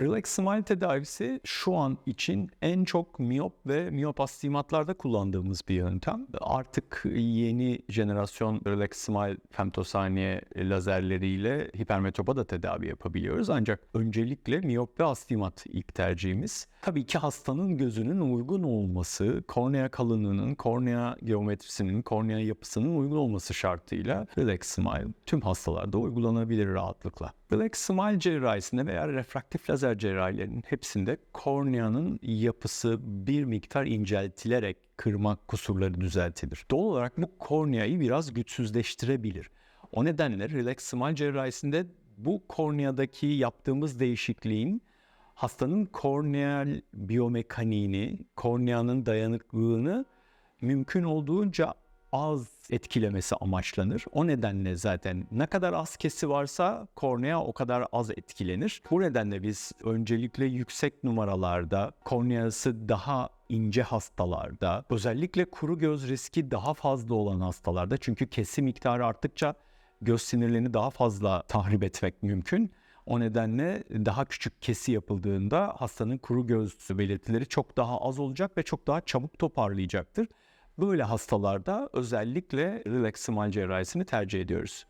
Relax Smile tedavisi şu an için en çok miyop ve miyop astigmatlarda kullandığımız bir yöntem. Artık yeni jenerasyon Relax Smile femtosaniye lazerleriyle hipermetropa da tedavi yapabiliyoruz. Ancak öncelikle miyop ve astigmat ilk tercihimiz. Tabii ki hastanın gözünün uygun olması, kornea kalınlığının, kornea geometrisinin, kornea yapısının uygun olması şartıyla Relax Smile tüm hastalarda uygulanabilir rahatlıkla. Relax Smile cerrahisinde veya refraktif lazer cerrahilerinin hepsinde korneanın yapısı bir miktar inceltilerek kırmak kusurları düzeltilir. Doğal olarak bu korneayı biraz güçsüzleştirebilir. O nedenle Relax Smile cerrahisinde bu korneadaki yaptığımız değişikliğin hastanın korneal biyomekaniğini, korneanın dayanıklılığını mümkün olduğunca az etkilemesi amaçlanır. O nedenle zaten ne kadar az kesi varsa kornea o kadar az etkilenir. Bu nedenle biz öncelikle yüksek numaralarda, korneası daha ince hastalarda, özellikle kuru göz riski daha fazla olan hastalarda çünkü kesi miktarı arttıkça göz sinirlerini daha fazla tahrip etmek mümkün. O nedenle daha küçük kesi yapıldığında hastanın kuru göz belirtileri çok daha az olacak ve çok daha çabuk toparlayacaktır. Böyle hastalarda özellikle relax smile cerrahisini tercih ediyoruz.